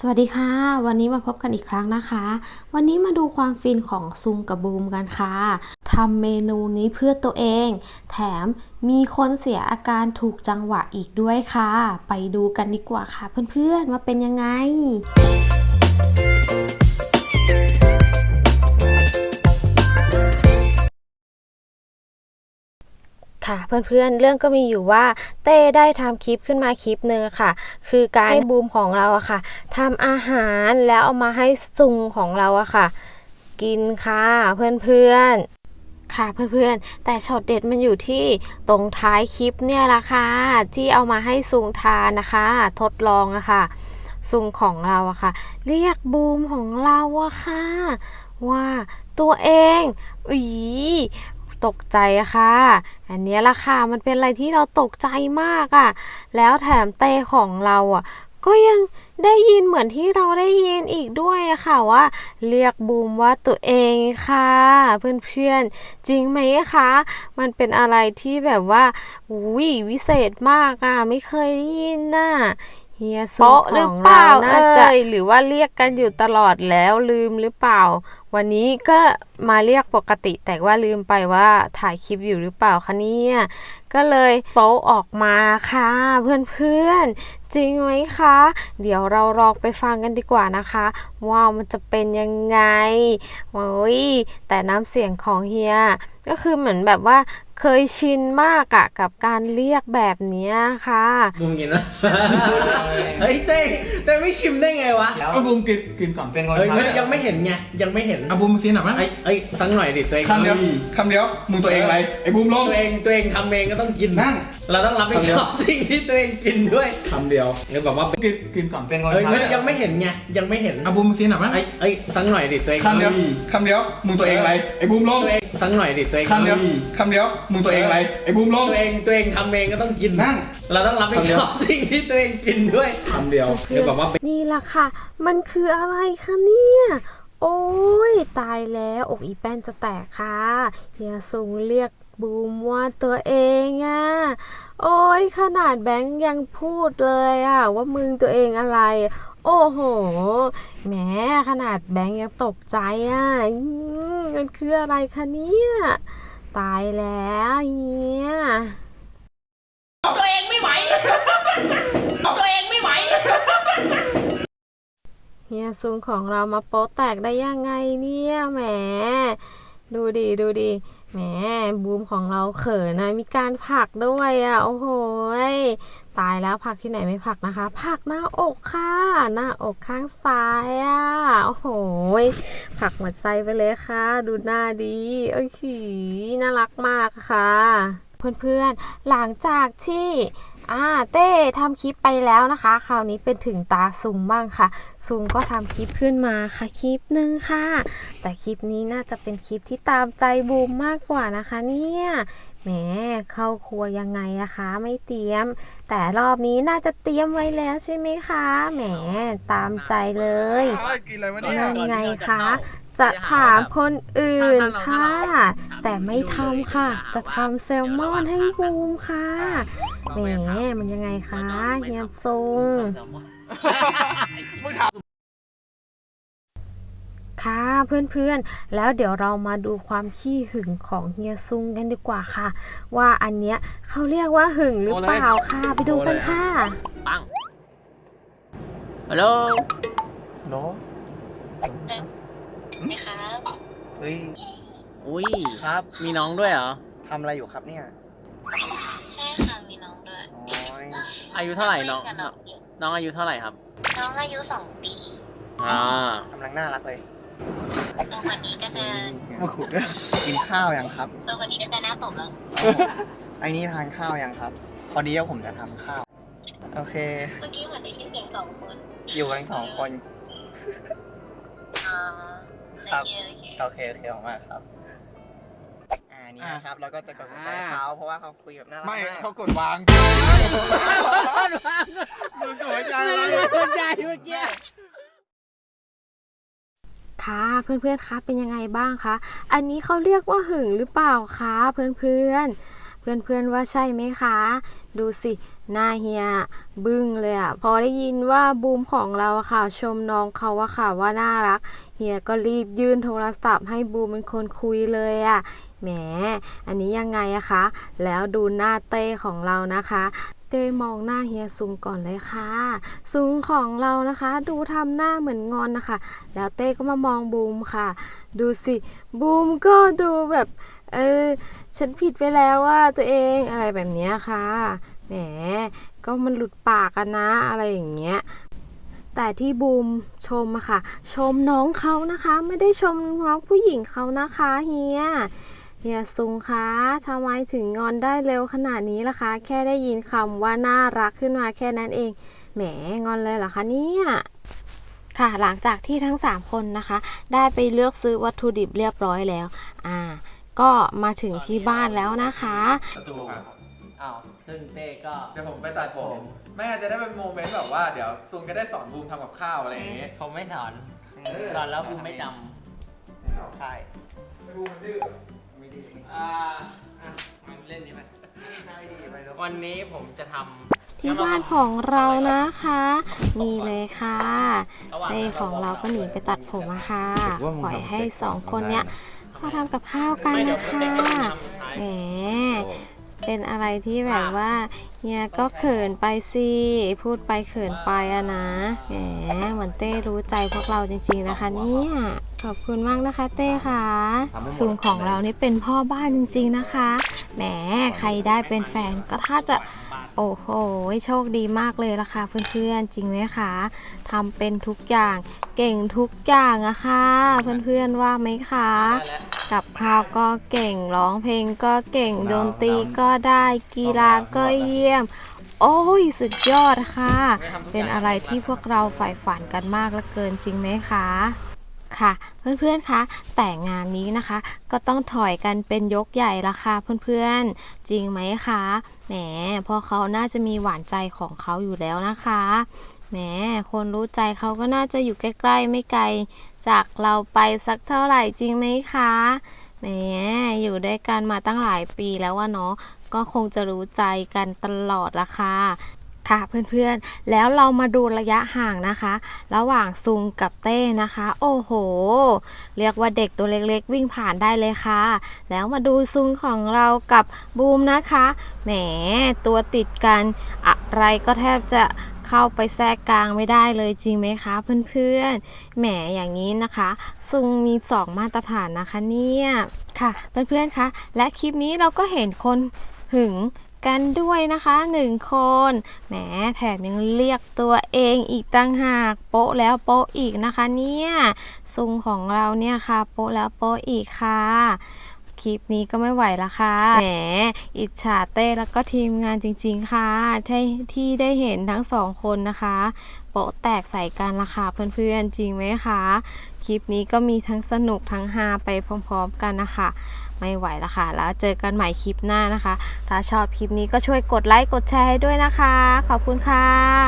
สวัสดีค่ะ วันนี้มาพบกันอีกครั้งนะคะ วันนี้มาดูความฟินของซุงกับบูมกันค่ะทำเมนูนี้เพื่อตัวเอง แถมมีคนเสียอาการถูกจังหวะอีกด้วยค่ะ ไปดูกันดีกว่าค่ะเพื่อนๆว่าเป็นยังไง ค่ะเพื่อนๆเรื่องก็มีอยู่ว่าเต้ได้ทำคลิปขึ้นมาคลิปหนึ่งอะค่ะ คือการให้บูมของเราอะค่ะทำอาหารแล้วเอามาให้ซุงของเราอะค่ะ กินค่ะเพื่อนๆค่ะเพื่อนๆ แต่ช็อตเด็ดมันอยู่ที่ตรงท้ายคลิปเนี่ยละค่ะที่เอามาให้ซุงทานนะคะ ทดลองอะค่ะซุงของเราอะค่ะ เรียกบูมของเราอะค่ะ ว่าตัวเองอี ตกใจอะค่ะ อันนี้ละค่ะ มันเป็นอะไรที่เราตกใจมากอะแล้วแถมเตของเราอะก็ยังได้ยินเหมือนที่เราได้ยินอีกด้วยอะค่ะว่า เรียกบูมว่าตัวเองค่ะ เพื่อนๆ จริงไหมคะ มันเป็นอะไรที่แบบว่าอุ้ยวิเศษมากอะไม่เคยได้ยินน่ะ เฮียซุงโป๊ะขหรือองเปเราล่าน่าจะเอ่ยหรือว่าเรียกกันอยู่ตลอดแล้วลืมหรือเปล่า วันนี้ก็มาเรียกปกติ แต่ว่าลืมไปว่าถ่ายคลิปอยู่หรือเปล่าคะเนี่ยก็เลยโป๊ะออกมาค่ะเพื่อนๆ จริงไหมคะ เดี๋ยวเราลองไปฟังกันดีกว่านะคะ ว่ามันจะเป็นยังไงโอ้ยแต่น้ำเสียงของเฮียก็คือเหมือนแบบว่าเคยชินมากอะกับการเรียกแบบเนี้ยค่ะบูมกินนะเฮ้ยเต้เต้ไม่ชิมได้ไงวะแล้วเอาบูมกินกินก่อนเป็นคนเฮ้ยทำไม่ยังไม่เห็นไงยังไม่เห็นเอาบูมกินหน่อยไหมไอ้ไอ้ยตั้งหน่อยดิตัวเองคำเดียวคำเดียวมึงตัวเองอะไรไอ้บูมลงตัวเองตัวเองทำเองก็ต้องกินนั่งเราต้องรับผิดชอบสิ่งที่ตัวเองกินด้วยคำเดียวเดี๋ยวบอกว่ากินกินก่อนเป็นคนเฮ้ยทำไม่ยังไม่เห็นไงยังไม่เห็นเอาบูมกินหน่อยไหมไอ้ไอ้ยตั้งหน่อยดิตัวเองคำเดียวคำเดียวมึงตัวเองอะไรไอ้บูมลงตัวเองตั้งหน่อยดิตัวเองคำเดียวคำเดียวมึงตัวเองอะไรไอ้บูมลงตัวเองตัวเองทำเองก็ต้องกินนั่งเราต้องรับผิดชอบสิ่งที่ตัวเองกินด้วยคำเดียวเดี๋ยวบอกว่านี่ล่ะค่ะ มันคืออะไรคะเนี่ย โอ้ยตายแล้วอกอีแป้นจะแตกค่ะเฮียซุงเรียก บูมว่าตัวเองอะโอ้ยขนาดแบงค์ยังพูดเลยอะว่ามึงตัวเองอะไร โอ้โหแหมขนาดแบงค์ยังตกใจอะอืมมันคืออะไรคะเนี่ยตายแล้วเฮียเฮียซุงของเรามาโป๊ะแตกได้ยังไงเนี่ยแหมดูดิดูดิ แหมบูมของเราเขินนะมีการผักด้วยอะโอ้โหตายแล้วผักที่ไหนไม่ผักนะคะ ผักหน้าอกค่ะ หน้าอกข้างซ้ายอะโอ้โหผักหัวใจไปเลยค่ะ ดูหน้าดีโอ้ยขีน่ารักมากค่ะ เพื่อนๆหลังจากที่ อ่าเต้ทำคลิปไปแล้วนะคะ คราวนี้เป็นถึงตาซุงบ้างค่ะ ซุงก็ทำคลิปขึ้นมาค่ะคลิปหนึ่งค่ะ แต่คลิปนี้น่าจะเป็นคลิปที่ตามใจบูมมากกว่านะคะเนี่ยแหมเข้าครัวยังไงอะคะ ไม่เตรียม แต่รอบนี้น่าจะเตรียมไว้แล้วใช่ไหมคะแหมตามใจเลยกินอะไรวะเนี่ย นั่นไงคะ จะถามคนอื่นค่ะ แต่ไม่ทำค่ะ จะทำแซลมอนให้บูมค่ะแหมมันยังไงคะเฮียซงมึงถามค่ะเพื่อนๆ แล้วเดี๋ยวเรามาดูความขี้หึงของเฮียซุงกันดีกว่าค่ะ ว่าอันเนี้ยเขาเรียกว่าหึงหรือเปล่าค่ะ ไปดูกันค่ะปังฮัลโหล โน้นี่ครับเฮ้ย อุ้ยครับ มีน้องด้วยเหรอ ทำอะไรอยู่ครับเนี่ย ใช่ค่ะมีน้องด้วยโอ้ยอายุเท่าไหร่น้องกับน้องอยู่น้องอายุเท่าไหร่ครับ น้องอายุสองปีอ่า กำลังน่ารักเลยโตกว่านี้ก็จะมาขุดกินข้าวยังครับ โตกว่านี้ก็จะหน้าตบแล้วไอ้นี่ทานข้าวยังครับ พอดีว่าผมจะทำข้าว โอเค เมื่อกี้เหมือนได้ยินเสียงสองคนอยู่กันสองคนอ่า ครัโอบเคโอเคโอเคโอเคออกมาครับ อ่านี่นะครับ เราก็จะกดหัวใจเขาเพราะว่าเขาคุยแบบน่ารักไม่มากเขากดวางมึงกดหัวใจอะไร หัวใจเมื่อกี้ค่ะเพื่อนๆคะเป็นยังไงบ้างคะ อันนี้เขาเรียกว่าหึงหรือเปล่าคะเพื่อนๆ เพื่อนๆว่าใช่ไหมคะ ดูสิหน้าเฮียบึ้งเลยอะพอได้ยินว่าบูมของเราอะค่ะ ชมน้องเขาอะค่ะว่าน่ารัก เฮียก็รีบยื่นโทรศัพท์ให้บูมเป็นคนคุยเลยอะแหม อันนี้ยังไงอะคะ แล้วดูหน้าเต้ของเรานะคะเต้มองหน้าเฮียซุงก่อนเลยค่ะ ซุงของเรานะคะ ดูทำหน้าเหมือนงอนนะคะ แล้วเต้ก็มามองบูมค่ะ ดูสิ บูมก็ดูแบบ เออ ฉันผิดไปแล้วว่าตัวเองอะไรแบบนี้ค่ะ แหม ก็มันหลุดปากกันนะ อะไรอย่างเงี้ย แต่ที่บูมชมอะค่ะ ชมน้องเขานะคะ ไม่ได้ชมน้องผู้หญิงเขานะคะเฮียเฮียซุงคะทำไมถึงงอนได้เร็วขนาดนี้ล่ะคะ แค่ได้ยินคำว่าน่ารักขึ้นมาแค่นั้นเอง แหม งอนเลยเหรอคะเนี่ยค่ะ หลังจากที่ทั้ง 3 คนนะคะ ได้ไปเลือกซื้อวัตถุดิบเรียบร้อยแล้ว อ่า ก็มาถึงที่บ้านแล้วนะคะ ประตูครับอ้าวซึ่งเต้ก็ เดี๋ยวผมไปตัดผม ไม่งั้นจะได้เป็นโมเมนต์แบบว่าเดี๋ยวซุงก็ได้สอนบูมทำกับข้าวอะไรอย่างเงี้ย ผมไม่สอนเออ สอนแล้วกูไม่จใช่บูมมันดื้อไม่ดีไม่ำอ่าอะมันเล่นนี่ไหมได้ดีไปแล้ววันนี้ผมจะทำที่บ้านของเรานะคะ นี่เลยค่ะเต้ของเราก็หนีไปตัดผมอะค่ะ ปล่อยให้สองคนเนี้ย เขาทำกับข้าวกันไม่เดี๋ยนะวคะเต้ก็จะทำสุดท้ายแหมเป็นอะไรที่แบบว่าเฮียก็เขินไปสิพูดไปเขินไปอะนะแหมเหมือนเต้รู้ใจพวกเราจริงๆนะคะเนี่ยขอบคุณมากนะคะเต้ค่ะซูงของเรานี่เป็นพ่อบ้านจริงๆนะคะแหมใครได้เป็นแฟนก็ถ้าจะ โอ้โห โชคดีมากเลยล่ะค่ะเพื่อนๆ จริงไหมคะทำเป็นทุกอย่างเก่งทุกอย่างอะค่ะ เพื่อนๆว่าไหมคะได้แล้วกับข้าวก็เก่งร้องเพลงก็เก่งดนตรีก็ได้กีฬาก็เยี่ยม โอ้ยสุดยอดค่ะ เป็นอะไรที่พวกเราใฝ่ฝันกันมากเหลือเกินจริงไหมคะ ค่ะ เพื่อนๆคะแต่งานนี้นะคะ ก็ต้องถอยกันเป็นยกใหญ่ละค่ะเพื่อนๆ จริงไหมคะแหมพราะเขาน่าจะมีหวานใจของเขาอยู่แล้วนะคะแหมคนรู้ใจเขาก็น่าจะอยู่ใกล้ๆ ไม่ไกล จากเราไปสักเท่าไหร่จริงไหมคะแหมอยู่ด้วยกันมาตั้งหลายปีแล้วว่าเนาะก็คงจะรู้ใจกันตลอดละค่ะ ค่ะเพื่อนๆ แล้วเรามาดูระยะห่างนะคะ ระหว่างซุงกับเต้นะคะ โอ้โห เรียกว่าเด็กตัวเล็กๆ วิ่งผ่านได้เลยค่ะ แล้วมาดูซุงของเรากับบูมนะคะ แหมตัวติดกันอะไรก็แทบจะเข้าไปแทรกกลางไม่ได้เลยจริงไหมคะ เพื่อนๆ แหมอย่างนี้นะคะ ซุงมี 2 มาตรฐานนะคะเนี่ย ค่ะเพื่อนๆคะและคลิปนี้เราก็เห็นคนหึง กันด้วยนะคะหนึ่งคนแหมแถมยังเรียกตัวเองอีกตั้งหากโป๊ะแล้วโป๊ะอีกนะคะเนี่ยซุงของเราเนี่ยค่ะ โป๊ะแล้วโป๊ะอีกค่ะคลิปนี้ก็ไม่ไหวละค่ะ แหม อิจฉาเต้แล้วก็ทีมงานจริง ๆ ค่ะ ที่ที่ได้เห็นทั้งสองคนนะคะ โปะแตกใส่กันละค่ะเพื่อนๆ จริงไหมคะ คลิปนี้ก็มีทั้งสนุกทั้งฮาไปพร้อม ๆ กันนะคะ ไม่ไหวละค่ะ แล้วเจอกันใหม่คลิปหน้านะคะ ถ้าชอบคลิปนี้ก็ช่วยกดไลค์กดแชร์ให้ด้วยนะคะ ขอบคุณค่ะ